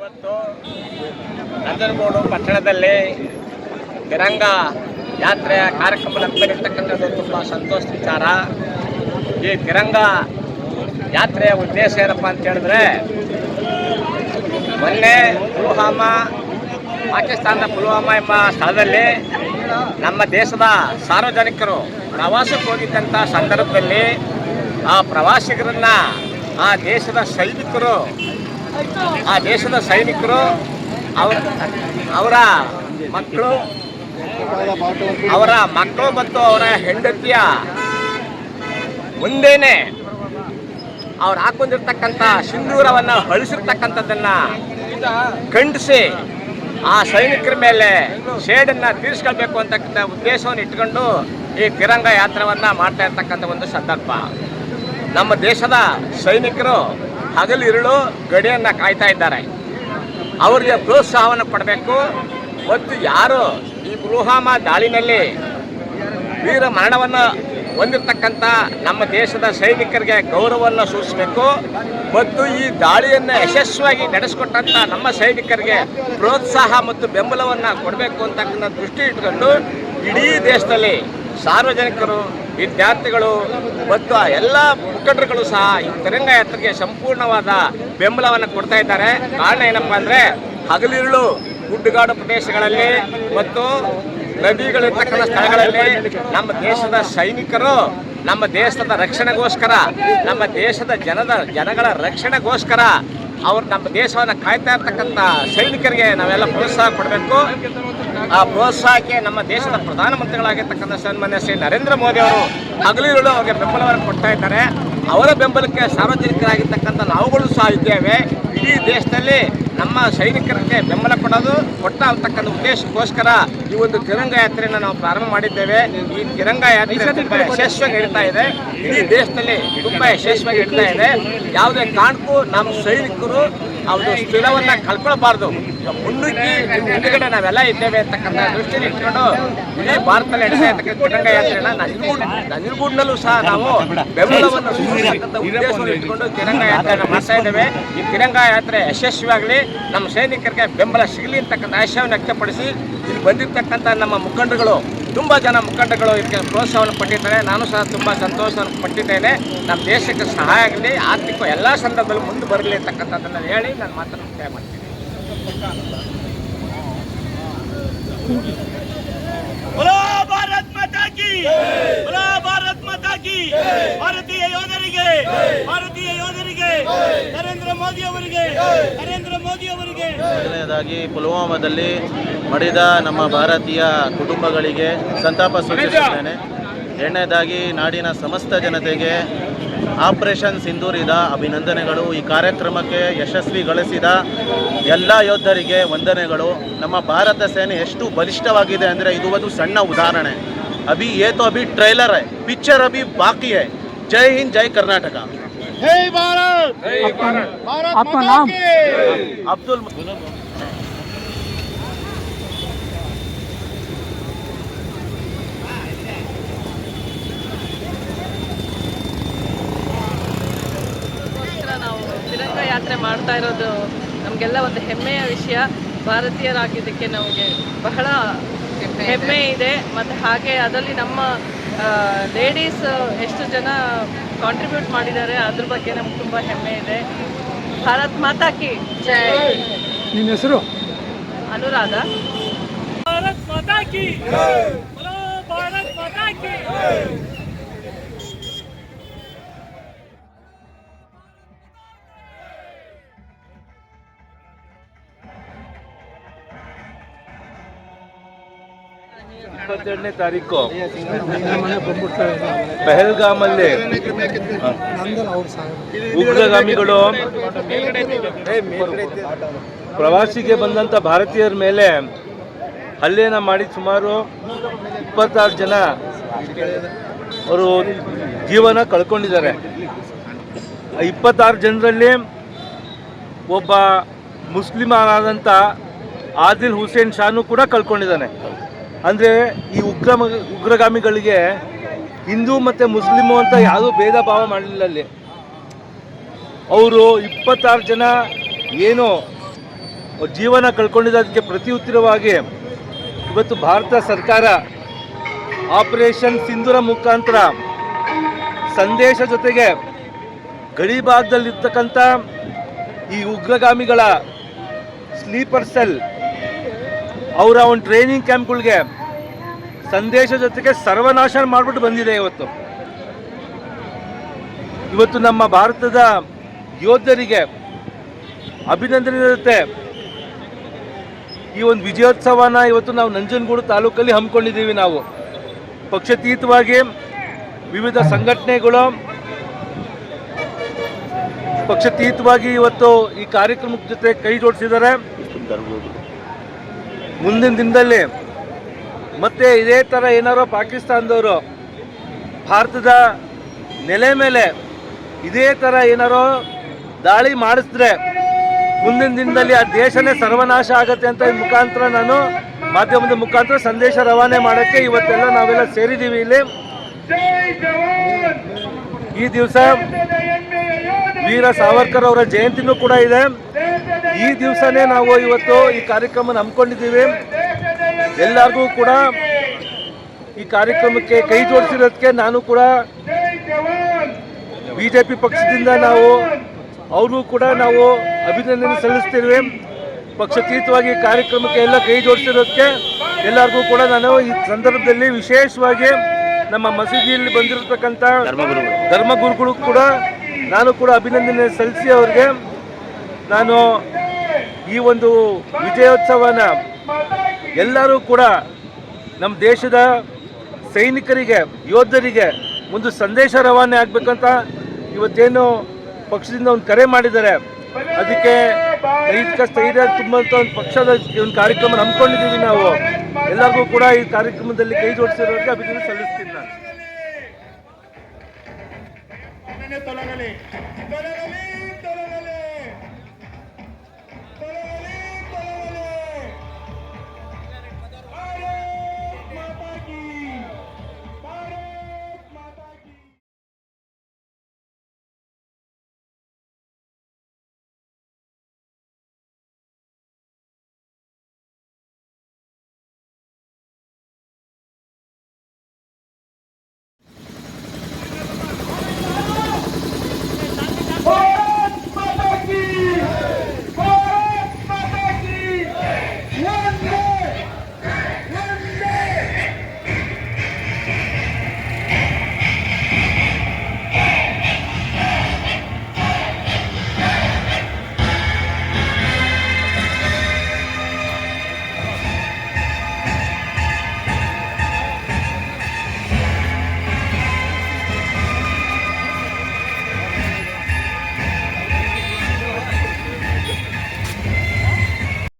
ಇವತ್ತು ನಂಜನಗೂಡು ಪಟ್ಟಣದಲ್ಲಿ ತಿರಂಗ ಯಾತ್ರೆಯ ಕಾರ್ಯಕ್ರಮ ನಡೆದಿರ್ತಕ್ಕಂಥದ್ದು ತುಂಬ ಸಂತೋಷ ವಿಚಾರ. ಈ ತಿರಂಗ ಯಾತ್ರೆಯ ಉದ್ದೇಶ ಏನಪ್ಪ ಅಂತ ಹೇಳಿದ್ರೆ, ಮೊನ್ನೆ ಪುಲ್ವಾಮಾ, ಪಾಕಿಸ್ತಾನದ ಪುಲ್ವಾಮಾ ಎಂಬ ಸ್ಥಳದಲ್ಲಿ ನಮ್ಮ ದೇಶದ ಸಾರ್ವಜನಿಕರು ಪ್ರವಾಸಕ್ಕೆ ಹೋಗಿದ್ದಂಥ ಸಂದರ್ಭದಲ್ಲಿ ಆ ಪ್ರವಾಸಿಗರನ್ನ, ಆ ದೇಶದ ಸೈನಿಕರು ಆ ದೇಶದ ಸೈನಿಕರು ಅವರ ಅವರ ಮಕ್ಕಳು ಅವರ ಮಕ್ಕಳು ಮತ್ತು ಅವರ ಹೆಂಡತಿಯ ಮುಂದೇನೆ ಅವ್ರು ಹಾಕೊಂಡಿರ್ತಕ್ಕಂಥ ಸಿಂಧೂರವನ್ನು ಅಳಿಸಿರ್ತಕ್ಕಂಥದ್ದನ್ನ ಖಂಡಿಸಿ ಆ ಸೈನಿಕರ ಮೇಲೆ ಶೇಡನ್ನ ತೀರಿಸ್ಕೊಳ್ಬೇಕು ಅಂತಕ್ಕಂಥ ಉದ್ದೇಶವನ್ನು ಇಟ್ಕೊಂಡು ಈ ತಿರಂಗ ಯಾತ್ರವನ್ನ ಮಾಡ್ತಾ ಇರ್ತಕ್ಕಂಥ ಒಂದು ಸಂದರ್ಭ. ನಮ್ಮ ದೇಶದ ಸೈನಿಕರು ಹಗಲಿರುಳು ಗಡಿಯನ್ನು ಕಾಯ್ತಾ ಇದ್ದಾರೆ. ಅವರಿಗೆ ಪ್ರೋತ್ಸಾಹವನ್ನು ಕೊಡಬೇಕು. ಮತ್ತು ಯಾರು ಈ ಪುಲ್ವಾಮಾ ದಾಳಿನಲ್ಲಿ ವೀರ ಮರಣವನ್ನು ಹೊಂದಿರತಕ್ಕಂಥ ನಮ್ಮ ದೇಶದ ಸೈನಿಕರಿಗೆ ಗೌರವವನ್ನು ಸೂಚಿಸಬೇಕು. ಮತ್ತು ಈ ದಾಳಿಯನ್ನು ಯಶಸ್ವಿಯಾಗಿ ನಡೆಸಿಕೊಟ್ಟಂಥ ನಮ್ಮ ಸೈನಿಕರಿಗೆ ಪ್ರೋತ್ಸಾಹ ಮತ್ತು ಬೆಂಬಲವನ್ನು ಕೊಡಬೇಕು ಅಂತಕ್ಕಂಥ ದೃಷ್ಟಿ ಇಟ್ಕೊಂಡು ಇಡೀ ದೇಶದಲ್ಲಿ ಸಾರ್ವಜನಿಕರು ವಿದ್ಯಾರ್ಥಿಗಳು ಮತ್ತು ಎಲ್ಲ ಮುಖಂಡರುಗಳು ಸಹ ಈ ತಿರಂಗ ಯಾತ್ರೆಗೆ ಸಂಪೂರ್ಣವಾದ ಬೆಂಬಲವನ್ನು ಕೊಡ್ತಾ ಇದ್ದಾರೆ. ಕಾರಣ ಏನಪ್ಪಾ ಅಂದರೆ ಹಗಲಿರುಳು ಗುಡ್ಡಗಾಡು ಪ್ರದೇಶಗಳಲ್ಲಿ ಮತ್ತು ನದಿಗಳಿರ್ತಕ್ಕಂಥ ಸ್ಥಳಗಳಲ್ಲಿ ನಮ್ಮ ದೇಶದ ಸೈನಿಕರು, ನಮ್ಮ ದೇಶದ ರಕ್ಷಣೆಗೋಸ್ಕರ, ನಮ್ಮ ದೇಶದ ಜನದ, ಜನಗಳ ರಕ್ಷಣೆಗೋಸ್ಕರ ಅವರು ನಮ್ಮ ದೇಶವನ್ನು ಕಾಯ್ತಾ ಇರ್ತಕ್ಕಂಥ ಸೈನಿಕರಿಗೆ ನಾವೆಲ್ಲ ಪ್ರೋತ್ಸಾಹ ಕೊಡಬೇಕು. ಆ ಪ್ರೋತ್ಸಾಹಕ್ಕೆ ನಮ್ಮ ದೇಶದ ಪ್ರಧಾನಮಂತ್ರಿಗಳಾಗಿರ್ತಕ್ಕಂಥ ಸನ್ಮಾನ್ಯ ಶ್ರೀ ನರೇಂದ್ರ ಮೋದಿ ಅವರು ಹಗಲಿರುಳು ಅವರಿಗೆ ಬೆಂಬಲವನ್ನು ಕೊಡ್ತಾ ಇದ್ದಾರೆ. ಅವರ ಬೆಂಬಲಕ್ಕೆ ಸಾರ್ವಜನಿಕರಾಗಿರ್ತಕ್ಕಂಥ ನಾವುಗಳು ಸಹ ಇದ್ದೇವೆ. ಇಡೀ ದೇಶದಲ್ಲಿ ನಮ್ಮ ಸೈನಿಕರಿಗೆ ಬೆಂಬಲ ಕೊಡೋದು ಕೊಟ್ಟ ಅಂತಕ್ಕಂಥ ಉದ್ದೇಶಕ್ಕೋಸ್ಕರ ಈ ಒಂದು ತಿರಂಗ ಯಾತ್ರೆಯನ್ನು ನಾವು ಪ್ರಾರಂಭ ಮಾಡಿದ್ದೇವೆ. ಈ ತಿರಂಗ ಯಾತ್ರೆ ತುಂಬ ಯಶಸ್ವಿಯಾಗಿ ನಡೀತಾ ಇದೆ. ಇಡೀ ದೇಶದಲ್ಲಿ ತುಂಬ ಯಶಸ್ವಿಯಾಗಿ ನಡೀತಾ ಇದೆ. ಯಾವುದೇ ಕಾರಣಕ್ಕೂ ನಮ್ಮ ಸೈನಿಕರು ಅವರು ಸ್ಥಿರವನ್ನ ಕಳ್ಕೊಳ್ಬಾರ್ದು. ಮುನ್ನುಗ್ಗಿ ಮುಂದುಗಡೆ ನಾವೆಲ್ಲ ಇದ್ದೇವೆ ಅಂತಕ್ಕಂಥ ದೃಷ್ಟಿಯಲ್ಲಿ ಇಟ್ಕೊಂಡು ಇಡೀ ಭಾರತದಲ್ಲಿ ನಡೀತಾ ಇರ್ತಕ್ಕಂಥ ತಿರಂಗ ಯಾತ್ರೆನ ನಂಜನಗೂಡ್ ನಂಜನಗೂಡಿನಲ್ಲೂ ಸಹ ನಾವು ಬೆಂಬಲವನ್ನು ಉದ್ದೇಶವನ್ನು ಇಟ್ಕೊಂಡು ತಿರಂಗ ಯಾತ್ರೆಯನ್ನು ಮಾಡ್ತಾ ಇದ್ದೇವೆ. ಈ ತಿರಂಗ ಯಾತ್ರೆ ಯಶಸ್ವಿಯಾಗಲಿ, ನಮ್ಮ ಸೈನಿಕರಿಗೆ ಬೆಂಬಲ ಸಿಗಲಿ ಅಂತಕ್ಕಂಥ ಆಶಯವನ್ನು ವ್ಯಕ್ತಪಡಿಸಿ ಇಲ್ಲಿ ಬಂದಿರತಕ್ಕಂಥ ನಮ್ಮ ಮುಖಂಡರುಗಳು ತುಂಬ ಜನ ಮುಖಂಡಗಳು ಇದಕ್ಕೆ ಪ್ರೋತ್ಸಾಹವನ್ನು ಪಟ್ಟಿದ್ದಾರೆ. ನಾನು ಸಹ ತುಂಬ ಸಂತೋಷವನ್ನು ಪಟ್ಟಿದ್ದೇನೆ. ನಮ್ಮ ದೇಶಕ್ಕೆ ಸಹಾಯ ಆಗಲಿ, ಆರ್ಥಿಕ ಎಲ್ಲ ಸಂದರ್ಭದಲ್ಲೂ ಮುಂದೆ ಬರಲಿ ಅಂತಕ್ಕಂಥದ್ದನ್ನು ಹೇಳಿ ನಾನು ಮಾತನ್ನು ಮುಕ್ತಾಯ ಮಾಡ್ತೀನಿ. ಭಾರತೀಯ ಯೋಧರಿಗೆ, ಭಾರತೀಯ ನರೇಂದ್ರ ಮೋದಿ ಅವರಿಗೆ, ನರೇಂದ್ರ ಮೋದಿ ಅವರಿಗೆ. ಮೊದಲನೇದಾಗಿ ಪುಲ್ವಾಮಾದಲ್ಲಿ ಮಡಿದ ನಮ್ಮ ಭಾರತೀಯ ಕುಟುಂಬಗಳಿಗೆ ಸಂತಾಪ ಸೂಚಿಸುತ್ತೇನೆ. ಎರಡನೇದಾಗಿ ನಾಡಿನ ಸಮಸ್ತ ಜನತೆಗೆ ಆಪರೇಷನ್ ಸಿಂಧೂರಿದ ಅಭಿನಂದನೆಗಳು. ಈ ಕಾರ್ಯಕ್ರಮಕ್ಕೆ ಯಶಸ್ವಿಗೊಳಿಸಿದ ಎಲ್ಲ ಯೋಧರಿಗೆ ವಂದನೆಗಳು. ನಮ್ಮ ಭಾರತ ಸೇನೆ ಎಷ್ಟು ಬಲಿಷ್ಠವಾಗಿದೆ ಅಂದರೆ ಇದು ಒಂದು ಸಣ್ಣ ಉದಾಹರಣೆ. ಅಭಿ ಏತೋ ಅಭಿ ಟ್ರೈಲರ್ ಪಿಕ್ಚರ್ ಅಭಿ ಬಾಕಿ ಜೈ ಹಿಂದ್, ಜೈ ಕರ್ನಾಟಕ. आपका ಮಾತಾ नाम? ಕಿ ಅಬ್ದುಲ್ ಗೋಸ್ಕರ ನಾವು ತಿರಂಗ ಯಾತ್ರೆ ಮಾಡ್ತಾ ಇರೋದು ನಮಗೆಲ್ಲ ಒಂದು ಹೆಮ್ಮೆಯ ವಿಷಯ ಭಾರತೀಯರಾಗಿದ್ದಕ್ಕೆ ನಮಗೆ ಬಹಳ ಹೆಮ್ಮೆ ಇದೆ ಮತ್ತು ಹಾಗೆ ಅದರಲ್ಲಿ ನಮ್ಮ ಲೇಡೀಸ್ ಎಷ್ಟು ಜನ ಕಾಂಟ್ರಿಬ್ಯೂಟ್ ಮಾಡಿದ್ದಾರೆ ಅದ್ರ ಬಗ್ಗೆ ನಮ್ಗೆ ತುಂಬ ಹೆಮ್ಮೆ ಇದೆ. ಭಾರತ್ ಮಾತಾಕಿ ಜೈ. ನಿಮ್ಮ ಹೆಸರು? ಅನುರಾಧ. ಭಾರತ್ ಮಾತಾಕಿ बोलो ಭಾರತ್ ಮಾತಾ ಇಪ್ಪತ್ತೆರಡನೇ ತಾರೀಕು. ಪೆಹಲ್ಗಾಮಲ್ಲಿ. ಉಗ್ರಗಾಮಿಗಳು. ಪ್ರವಾಸಿಗೆ ಬಂದಂಥ ಭಾರತೀಯರ ಮೇಲೆ ಹಲ್ಲೆನ ಮಾಡಿ ಸುಮಾರು ಇಪ್ಪತ್ತಾರು ಜನ ಅವರು ಜೀವನ ಕಳ್ಕೊಂಡಿದ್ದಾರೆ. ಇಪ್ಪತ್ತಾರು ಜನರಲ್ಲಿ ಒಬ್ಬ ಮುಸ್ಲಿಮರಾದಂಥ ಆದಿಲ್ ಹುಸೇನ್ ಶಾನು ಕೂಡ ಕಳ್ಕೊಂಡಿದ್ದಾನೆ. ಅಂದರೆ ಈ ಉಗ್ರ ಉಗ್ರಗಾಮಿಗಳಿಗೆ ಹಿಂದೂ ಮತ್ತು ಮುಸ್ಲಿಮು ಅಂತ ಯಾವುದೂ ಭೇದ ಭಾವ ಮಾಡಲಿಲ್ಲ ಅಲ್ಲಿ. ಅವರು ಇಪ್ಪತ್ತಾರು ಜನ ಏನು ಜೀವನ ಕಳ್ಕೊಂಡಿದ್ದಕ್ಕೆ ಪ್ರತಿ ಉತ್ತರವಾಗಿ ಇವತ್ತು ಭಾರತ ಸರ್ಕಾರ ಆಪರೇಷನ್ ಸಿಂಧೂರ ಮುಖಾಂತರ ಸಂದೇಶ ಜೊತೆಗೆ ಗಡಿ ಭಾಗದಲ್ಲಿರ್ತಕ್ಕಂಥ ಈ ಉಗ್ರಗಾಮಿಗಳ ಸ್ಲೀಪರ್ ಸೆಲ್ ಅವರ ಒಂದು ಟ್ರೈನಿಂಗ್ ಕ್ಯಾಂಪ್ಗಳಿಗೆ ಸಂದೇಶ ಜೊತೆಗೆ ಸರ್ವನಾಶ ಮಾಡಿಬಿಟ್ಟು ಬಂದಿದೆ ಇವತ್ತು. ಇವತ್ತು ನಮ್ಮ ಭಾರತದ ಯೋಧರಿಗೆ ಅಭಿನಂದನೆ ಇರುತ್ತೆ ಈ ಒಂದು ವಿಜಯೋತ್ಸವನ ಇವತ್ತು ನಾವು ನಂಜನಗೂಡು ತಾಲೂಕಲ್ಲಿ ಹಮ್ಮಿಕೊಂಡಿದ್ದೀವಿ ನಾವು. ಪಕ್ಷಾತೀತವಾಗಿ ವಿವಿಧ ಸಂಘಟನೆಗಳು ಪಕ್ಷಾತೀತವಾಗಿ ಇವತ್ತು ಈ ಕಾರ್ಯಕ್ರಮದ ಜೊತೆ ಕೈ ಜೋಡಿಸಿದ್ದಾರೆ. ಮುಂದಿನ ದಿನದಲ್ಲಿ ಮತ್ತೆ ಇದೇ ಥರ ಏನಾರೋ ಪಾಕಿಸ್ತಾನದವರು ಭಾರತದ ನೆಲೆ ಮೇಲೆ ಇದೇ ಥರ ಏನಾರೋ ದಾಳಿ ಮಾಡಿಸಿದ್ರೆ ಮುಂದಿನ ದಿನದಲ್ಲಿ ಆ ದೇಶನೇ ಸರ್ವನಾಶ ಆಗುತ್ತೆ ಅಂತ ಈ ಮುಖಾಂತರ ನಾನು ಮಾಧ್ಯಮದ ಮುಖಾಂತರ ಸಂದೇಶ ರವಾನೆ ಮಾಡೋಕ್ಕೆ ಇವತ್ತೆಲ್ಲ ನಾವೆಲ್ಲ ಸೇರಿದ್ದೀವಿ ಇಲ್ಲಿ. ಈ ದಿವಸ ವೀರ ಸಾವರ್ಕರ್ ಅವರ ಜಯಂತಿನೂ ಕೂಡ ಇದೆ. ಈ ದಿವಸನೇ ನಾವು ಇವತ್ತು ಈ ಕಾರ್ಯಕ್ರಮ ಹಮ್ಮಿಕೊಂಡಿದ್ದೀವಿ ಎಲ್ಲರಿಗೂ ಕೂಡ ಈ ಕಾರ್ಯಕ್ರಮಕ್ಕೆ ಕೈ ಜೋಡಿಸಿರೋದಕ್ಕೆ ನಾನು ಕೂಡ ಬಿಜೆಪಿ ಪಕ್ಷದಿಂದ ನಾವು ಅವ್ರಿಗೂ ಕೂಡ ನಾವು ಅಭಿನಂದನೆ ಸಲ್ಲಿಸ್ತೀವಿ ಪಕ್ಷಾತೀತವಾಗಿ ಕಾರ್ಯಕ್ರಮಕ್ಕೆ ಎಲ್ಲ ಕೈ ಜೋಡಿಸಿರೋದಕ್ಕೆ ಎಲ್ಲರಿಗೂ ಕೂಡ ನಾನು ಈ ಸಂದರ್ಭದಲ್ಲಿ ವಿಶೇಷವಾಗಿ ನಮ್ಮ ಮಸೀದಿಯಲ್ಲಿ ಬಂದಿರತಕ್ಕಂಥ ಧರ್ಮಗುರುಗಳು ಕೂಡ ನಾನು ಕೂಡ ಅಭಿನಂದನೆ ಸಲ್ಲಿಸಿ ಅವ್ರಿಗೆ. ನಾನು ಈ ಒಂದು ವಿಜಯೋತ್ಸವನ ಎಲ್ಲರೂ ಕೂಡ ನಮ್ಮ ದೇಶದ ಸೈನಿಕರಿಗೆ, ಯೋಧರಿಗೆ ಒಂದು ಸಂದೇಶ ರವಾನೆ ಆಗಬೇಕಂತ ಇವತ್ತೇನು ಪಕ್ಷದಿಂದ ಒಂದು ಕರೆ ಮಾಡಿದ್ದಾರೆ. ಅದಕ್ಕೆ ದೈಹಿಕ ಸ್ಥೈರ್ಯ ತುಂಬಂತ ಒಂದು ಪಕ್ಷದ ಒಂದು ಕಾರ್ಯಕ್ರಮ ಹಮ್ಮಿಕೊಂಡಿದ್ದೀವಿ ನಾವು. ಎಲ್ಲರಿಗೂ ಕೂಡ ಈ ಕಾರ್ಯಕ್ರಮದಲ್ಲಿ ಕೈ ಜೋಡಿಸಿರೋದಕ್ಕೆ ಅಭಿನಂದನೆ ಸಲ್ಲಿಸ್ತೀನಿ ನಾನು.